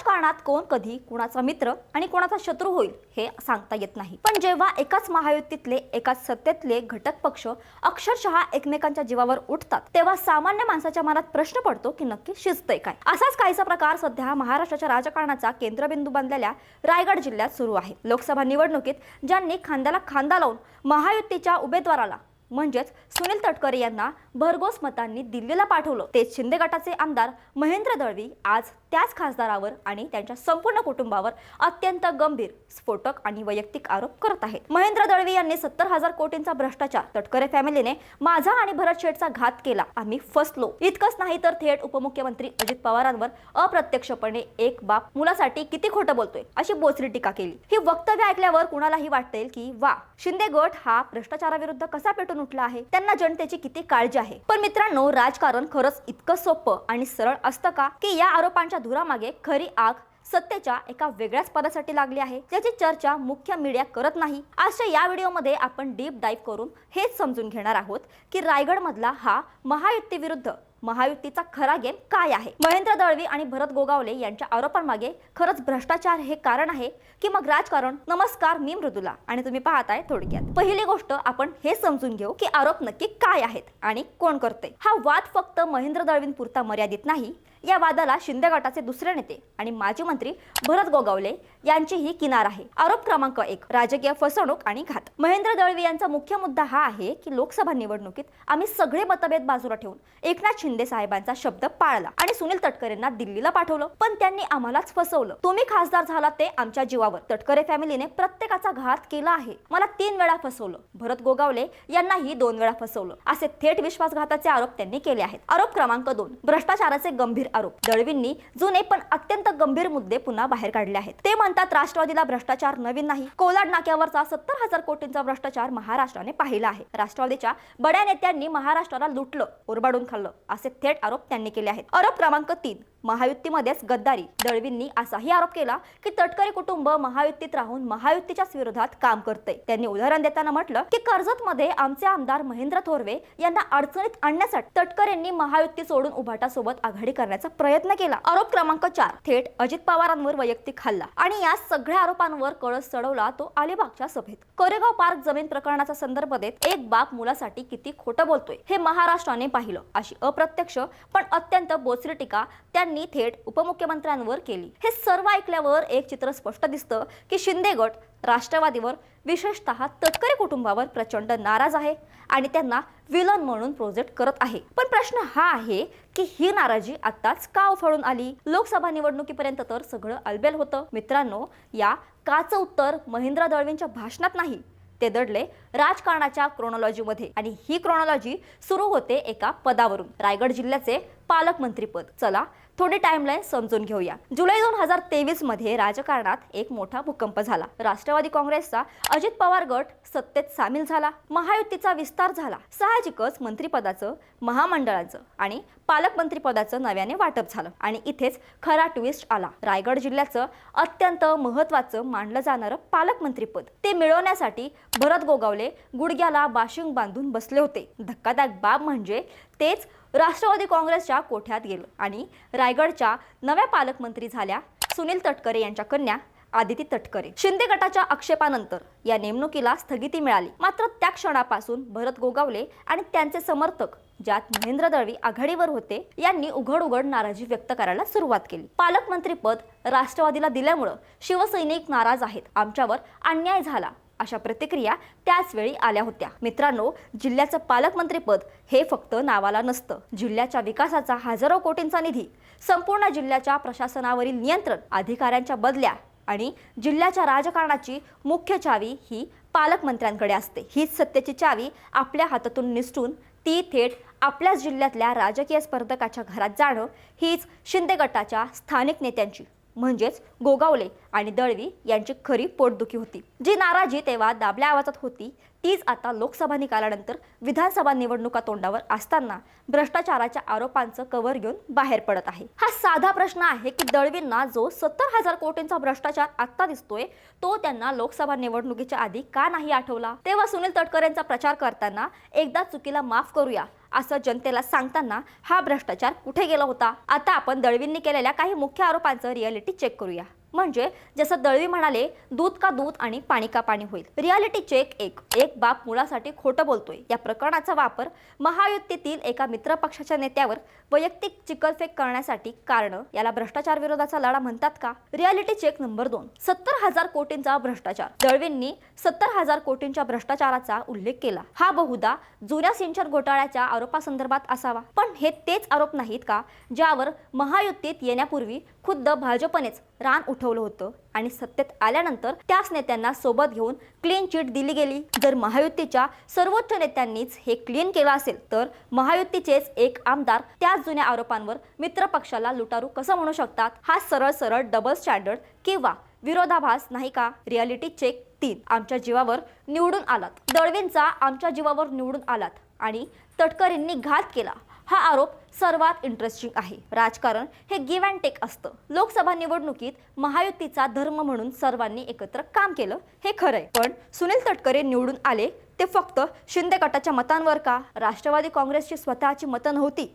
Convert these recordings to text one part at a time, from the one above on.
राजकारणात कोण कधी कुणाचा मित्र आणि कोणाचा शत्रू होईल हे सांगता येत नाही. पण जेव्हा एकाच महायुतीतले एकाच सत्तेतले घटक पक्ष अक्षरशः एकमेकांच्या जीवावर उठतात तेव्हा सामान्य माणसाच्या मनात प्रश्न पडतो की नक्की शिजतंय काय? असाच काहीसा प्रकार सध्या महाराष्ट्राच्या राजकारणाचा केंद्रबिंदू बनलेल्या रायगड जिल्ह्यात सुरू आहे. लोकसभा निवडणुकीत ज्यांनी खांद्याला खांदा लावून महायुतीच्या उमेदवाराला म्हणजेच सुनील तटकरे यांना भरघोस मतांनी दिल्लीला पाठवलं. तेच शिंदे गटाचे आमदार महेंद्र दळवी आज त्याच खासदारावर आणि त्यांच्या संपूर्ण कुटुंबावर अत्यंत गंभीर स्फोटक आणि वैयक्तिक आरोप करत आहेत. महेंद्र दळवी यांनी सत्तर हजार कोटींचा भ्रष्टाचार तटकरे फॅमिलीने माझा आणि भरत शेठचा घात केला. आम्ही फसलो. इतकंच नाही तर थेट उपमुख्यमंत्री अजित पवारांवर अप्रत्यक्षपणे एक बाप मुलासाठी किती खोटं बोलतोय अशी बोचरी टीका केली. ही वक्तव्य ऐकल्यावर कुणालाही वाटेल की वा शिंदे गट हा भ्रष्टाचाराविरुद्ध कसा पेटून उठला आहे? त्यांना जनतेची किती काळजी आहे. पण मित्रांनो राजकारण खरंच इतकं सोपं आणि सरळ असतं का? की या आरोपांच्या धुरामागे खरी आग सत्तेच्या एका वेगळ्याच पदासाठी लागली आहे ज्याची चर्चा मुख्य मीडिया करत नाही. आजच्या या व्हिडिओमध्ये आपण डीप डाईव्ह करून हेच समजून घेणार आहोत की रायगड मधला हा महायुतीविरुद्ध महायुतीचा खरा गेम काय आहे? महेंद्र दळवी आणि भरत गोगावले यांच्या आरोपांमागे खरंच भ्रष्टाचार हे कारण आहे की मग राजकारण? नमस्कार मी मृदुला आणि तुम्ही पाहताय थोडक्यात. पहिली गोष्ट आपण हे समजून घेऊ की आरोप नक्की काय आहेत आणि कोण करते? हा वाद फक्त महेंद्र दळवींपुरता मर्यादित नाही या वादाला शिंदे गटाचे दुसरे नेते आणि माजी मंत्री भरत गोगावले यांचीही किनार आहे. आरोप क्रमांक एक राजकीय फसवणूक आणि घात. महेंद्र दळवी यांचा मुख्य मुद्दा हा आहे की लोकसभा निवडणुकीत आम्ही सगळे मतभेद बाजूला ठेवून एकनाथ शिंदे साहेबांचा शब्द पाळला आणि सुनील तटकरेंना दिल्लीला पाठवलं. पण त्यांनी आम्हालाच फसवलं. तुम्ही खासदार झाला ते आमच्या जीवावर. तटकरे फॅमिलीने प्रत्येकाचा घात केला आहे. मला तीन वेळा फसवलं. भरत गोगावले यांनाही दोन वेळा फसवलं. असे थेट विश्वासघाताचे आरोप त्यांनी केले आहेत. आरोप क्रमांक दोन भ्रष्टाचाराचे गंभीर आरोप. दळवींनी जुने पण अत्यंत गंभीर मुद्दे पुन्हा बाहेर काढले आहेत. ते म्हणतात राष्ट्रवादीला भ्रष्टाचार नवीन नाही. कोलाड नाक्यावरचा सत्तर हजार कोटींचा भ्रष्टाचार महाराष्ट्राने पाहिला आहे. राष्ट्रवादीच्या बड्या नेत्यांनी महाराष्ट्राला लुटलं उरबाडून खाल्लं असे थेट आरोप त्यांनी केले आहेत. आरोप क्रमांक तीन. महायुतीमध्येच गद्दारी. दळवींनी असाही आरोप केला की तटकरे कुटुंब महायुतीत राहून महायुतीच्याच विरोधात काम करते त्यांनी उदाहरण देताना म्हटलं की कर्जत मध्ये आमचे आमदार महेंद्र थोरवे यांना अडचणीत आणण्यासाठी तटकरेंनी महायुती सोडून उभाटासोबत आघाडी करण्याचा प्रयत्न केला. आरोप क्रमांक चार थेट अजित पवारांवर वैयक्तिक हल्ला आणि या सगळ्या आरोपांवर कळस चढवला तो अलिबागच्या सभेत. कोरेगाव पार्क जमीन प्रकरणाचा संदर्भ देत एक बाप मुलासाठी किती खोटं बोलतोय हे महाराष्ट्राने पाहिलं. अशी अप्रत्यक्ष पण अत्यंत बोचरी टीका त्यांनी थेट उपमुख्यमंत्र्यांवर केली. हे सर्व ऐकल्यावर एक चित्र स्पष्ट दिसतं की शिंदे गट राष्ट्रवादीवर विशेषतः तटकरे कुटुंबावर प्रचंड नाराज आहे आणि त्यांना विलन म्हणून प्रोजेक्ट करत आहे. पण प्रश्न हा आहे की ही नाराजी आताच का उफाळून आली? लोकसभा निवडणुकीपर्यंत तर सगळं अलबेल होतं. मित्रांनो या काचं उत्तर महेंद्र दळवींच्या भाषणात नाही. ते दडले राजकारणाच्या क्रोनॉलॉजीमध्ये आणि ही क्रोनॉलॉजी सुरू होते एका पदावरून. रायगड जिल्ह्याचे पालकमंत्रीपद. चला थोडी टाइमलाईन समजून घेऊया. जुलै दोन हजार तेवीसमध्ये राजकारणात एक मोठा भूकंप झाला. राष्ट्रवादी काँग्रेसचा अजित पवार गट सत्तेत सामील झाला. महायुतीचा विस्तार झाला. साहजिकच मंत्रिपदाचं महामंडळाचं आणि पालकमंत्रीपदाचं नव्याने वाटप झालं आणि इथेच खरा ट्विस्ट आला. रायगड जिल्ह्याचं अत्यंत महत्वाचं मानलं जाणारं पालकमंत्रीपद. ते मिळवण्यासाठी भरत गोगावले गुडघ्याला बाशिंग बांधून बसले होते. धक्कादायक बाब म्हणजे तेच राष्ट्रवादी काँग्रेसच्या कोठ्यात गेलं आणि रायगडच्या नव्या पालकमंत्री झाल्या सुनील तटकरे यांच्या कन्या आदिती तटकरे. शिंदे गटाच्या आक्षेपानंतर या नेमणुकीला स्थगिती मिळाली. मात्र त्या क्षणापासून भरत गोगावले आणि त्यांचे समर्थक ज्यात महेंद्र दळवी आघाडीवर होते यांनी उघड उघड नाराजी व्यक्त करायला सुरुवात केली. पालकमंत्रीपद राष्ट्रवादीला दिल्यामुळं शिवसैनिक नाराज आहेत आमच्यावर अन्याय झाला. अशा प्रतिक्रिया त्याच वेळी आल्या होत्या. मित्रांनो जिल्ह्याचं पालकमंत्रीपद हे फक्त नावाला नसतं. जिल्ह्याच्या विकासाचा हजारो कोटींचा निधी संपूर्ण जिल्ह्याच्या प्रशासनावरील नियंत्रण अधिकाऱ्यांच्या बदल्या आणि जिल्ह्याच्या राजकारणाची मुख्य चावी ही पालकमंत्र्यांकडे असते. हीच सत्तेची चावी आपल्या हातातून निसटून ती थेट आपल्याच जिल्ह्यातल्या राजकीय स्पर्धकाच्या घरात जाणं हीच शिंदे गटाच्या स्थानिक नेत्यांची म्हणजेच गोगावले आणि दळवी यांची खरी पोटदुखी होती. जी नाराजी तेव्हा दाबल्या आवाजात होती तीच आता लोकसभा निकालानंतर विधानसभा निवडणुका तोंडावर असताना भ्रष्टाचाराच्या आरोपांचं कव्हर घेऊन बाहेर पडत आहे. हा साधा प्रश्न आहे की दळवींना जो सत्तर हजार कोटींचा भ्रष्टाचार आत्ता दिसतोय तो त्यांना लोकसभा निवडणुकीच्या आधी का नाही आठवला? तेव्हा सुनील तटकरेंचा प्रचार करताना एकदा चुकीला माफ करूया असं जनतेला सांगताना हा भ्रष्टाचार कुठे गेला होता? आता आपण दळवींनी केलेल्या काही मुख्य आरोपांचं रिअलिटी चेक करूया. म्हणजे जसं दळवी म्हणाले दूध का दूध आणि पाणी का पाणी होईल. रियालिटी चेक एक एक बाप मुलासाठी खोटं बोलतोय. या प्रकरणाचा वापर महायुतीतील एका मित्र पक्षाच्या नेत्यावर वैयक्तिक चिकलफेक करण्यासाठी कारण याला भ्रष्टाचार विरोधाचा लढा म्हणतात का? रियालिटी चेक नंबर दोन. सत्तर हजार कोटींचा भ्रष्टाचार. दळवींनी सत्तर हजार कोटींच्या भ्रष्टाचाराचा उल्लेख केला. हा बहुधा जुन्या सिंचन घोटाळ्याच्या आरोपासंदर्भात असावा. पण हे तेच आरोप नाहीत का? ज्यावर महायुतीत येण्यापूर्वी खुद्द भाजपनेच रान उठवलं होतं आणि सत्तेत आल्यानंतर त्याच नेत्यांना सोबत घेऊन क्लीन चिट दिली गेली. जर महायुतीच्या सर्वोच्च नेत्यांनीच हे क्लीन केलं असेल तर महायुतीचेच एक आमदार त्याच जुन्या आरोपांवर मित्र पक्षाला लुटारू कसं म्हणू शकतात? हा सरळ सरळ डबल स्टँडर्ड किंवा विरोधाभास नाही का? रियालिटी चेक तीन. आमच्या जीवावर निवडून आलात. दळवींचा आमच्या जीवावर निवडून आलात आणि तटकरींनी घात केला. हा आरोप सर्वात इंटरेस्टिंग आहे. राजकारण हे गिव्ह अँड टेक असतं. लोकसभा निवडणुकीत महायुतीचा धर्म म्हणून सर्वांनी एकत्र काम केलं हे खरंय. पण सुनील तटकरे निवडून आले ते फक्त शिंदे गटाच्या मतांवर का? राष्ट्रवादी काँग्रेसची स्वतःची मतं नव्हती.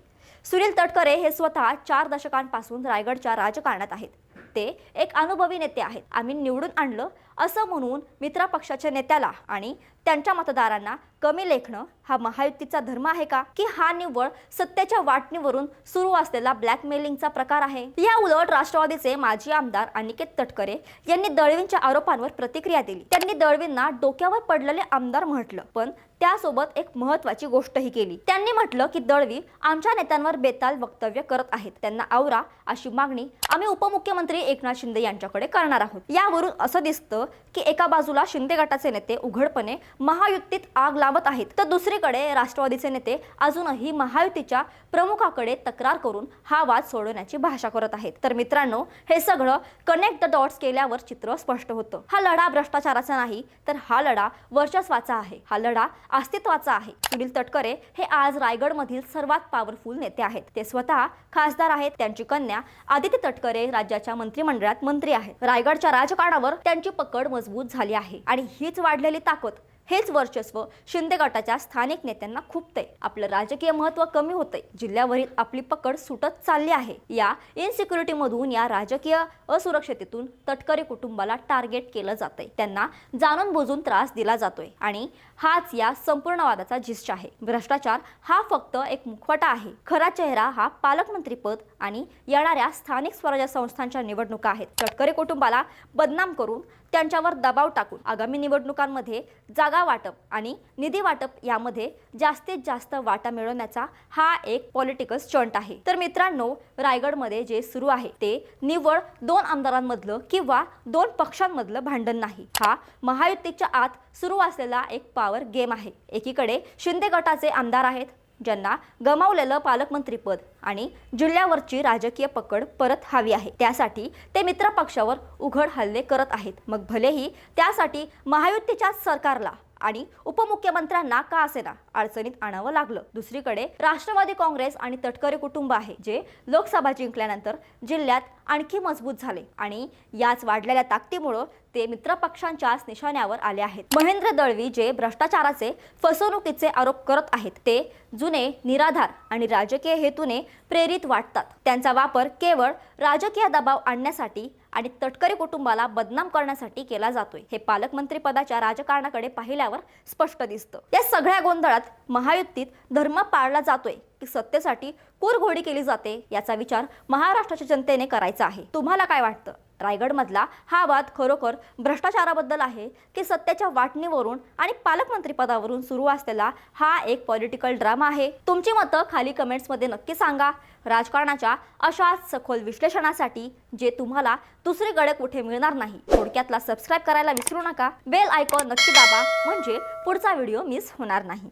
सुनील तटकरे हे स्वतः चार दशकांपासून रायगडच्या राजकारणात आहेत. ते एक अनुभवी नेते आहेत. आम्ही निवडून आणलं असं म्हणून मित्र पक्षाच्या नेत्याला आणि त्यांच्या मतदारांना कमी लेखणं हा महायुतीचा धर्म आहे का? की हा निव्वळ सत्तेच्या वाटणीवरून सुरू असलेला ब्लॅकमेलिंगचा प्रकार आहे? या उलट राष्ट्रवादीचे माजी आमदार अनिकेत तटकरे यांनी दळवींच्या आरोपांवर प्रतिक्रिया दिली. त्यांनी दळवींना डोक्यावर पडलेले आमदार म्हटलं पण त्यासोबत एक महत्वाची गोष्टही केली. त्यांनी म्हटलं की दळवी आमच्या नेत्यांवर बेताल वक्तव्य करत आहेत. त्यांना आवरा अशी मागणी आम्ही उपमुख्यमंत्री एकनाथ शिंदे यांच्याकडे करणार आहोत. यावरून असं दिसतं की एका बाजूला शिंदे गटाचे नेते उघडपणे महायुतीत आग लावत आहेत. तर दुसरीकडे राष्ट्रवादीचे नेते अजूनही महायुतीच्या प्रमुखाकडे तक्रार करून हा वाद सोडवण्याची भाषा करत आहेत. तर मित्रांनो हे सगळं कनेक्ट द डॉट्स केल्यावर चित्र स्पष्ट होतं. हा लढा भ्रष्टाचाराचा नाही तर हा लढा वर्चस्वाचा आहे. हा लढा अस्तित्वाचा आहे. सुनील तटकरे हे आज रायगडमधील सर्वात पॉवरफुल नेते आहेत. ते स्वतः खासदार आहेत. त्यांची कन्या आदित्य तटकरे राज्याच्या मंत्रिमंडळात मंत्री आहेत. रायगडच्या राजकारणावर त्यांची पकड मजबूत झाली आहे आणि हीच वाढलेली ताकद हेच वर्चस्व शिंदे गटाच्या स्थानिक नेत्यांना खुपते आपलं राजकीय महत्त्व कमी होते जिल्ह्यावरील आपली पकड सुटत चालली आहे. या इनसिक्युरिटी मधून या राजकीय असुरक्षतेतून तटकरे कुटुंबाला टार्गेट केलं जातंय. त्यांना जाणून बुजून त्रास दिला जातोय. आणि हाच या संपूर्ण वादाचा जिस्ट आहे. भ्रष्टाचार हा फक्त एक मुखवटा आहे. खरा चेहरा हा पालकमंत्रीपद आणि येणाऱ्या स्थानिक स्वराज्य संस्थांच्या निवडणुका आहेत. तटकरे कुटुंबाला बदनाम करून त्यांच्यावर दबाव टाकून आगामी निवडणुकांमध्ये जागा वाटप आणि निधी वाटप यामध्ये जास्तीत जास्त वाटा मिळवण्याचा हा एक पॉलिटिकल स्टंट आहे. तर मित्रांनो रायगडमध्ये जे सुरू आहे ते निव्वळ दोन आमदारांमधलं किंवा दोन पक्षांमधलं भांडण नाही. हा महायुतीच्या आत सुरू असलेला एक पॉवर गेम आहे. एकीकडे शिंदे गटाचे आमदार आहेत ज्यांना गमावलेलं पालकमंत्रीपद आणि जिल्ह्यावरची राजकीय पकड परत हवी आहे. त्यासाठी ते मित्र पक्षावर उघड हल्ले करत आहेत. मग भलेही त्यासाठी महायुतीच्या सरकारला आणि उपमुख्यमंत्र्यांना का असेना? अडचणीत आणावं लागलं. दुसरीकडे राष्ट्रवादी काँग्रेस आणि तटकरे कुटुंब आहे जे लोकसभा जिंकल्यानंतर जिल्ह्यात आणखी मजबूत झाले आणि याच वाढलेल्या ताकदीमुळं ते मित्रपक्षांच्याच निशाण्यावर आले आहेत. महेंद्र दळवी जे भ्रष्टाचाराचे फसवणुकीचे आरोप करत आहेत ते जुने निराधार आणि राजकीय हेतूने प्रेरित वाटतात. त्यांचा वापर केवळ राजकीय दबाव आणण्यासाठी आणि तटकरी कुटुंबाला बदनाम करण्यासाठी केला जातोय. हे पालकमंत्री पदाच्या राजकारणाकडे पाहिल्यावर स्पष्ट दिसतं. या सगळ्या गोंधळात महायुतीत धर्म पाळला जातोय. की सत्तेसाठी कुरघोडी केली जाते याचा विचार महाराष्ट्राच्या जनतेने करायचा आहे. तुम्हाला काय वाटतं? रायगडमधला हा वाद खरोखर भ्रष्टाचाराबद्दल आहे की सत्तेच्या वाटणीवरून आणि पालकमंत्रीपदावरून सुरू असलेला हा एक पॉलिटिकल ड्रामा आहे? तुमची मतं खाली कमेंट्समध्ये नक्की सांगा. राजकारणाच्या अशाच सखोल विश्लेषणासाठी जे तुम्हाला दुसरीकडे कुठे मिळणार नाही थोडक्यातला सबस्क्राईब करायला विसरू नका. बेल आयकॉन नक्की दाबा म्हणजे पुढचा व्हिडिओ मिस होणार नाही.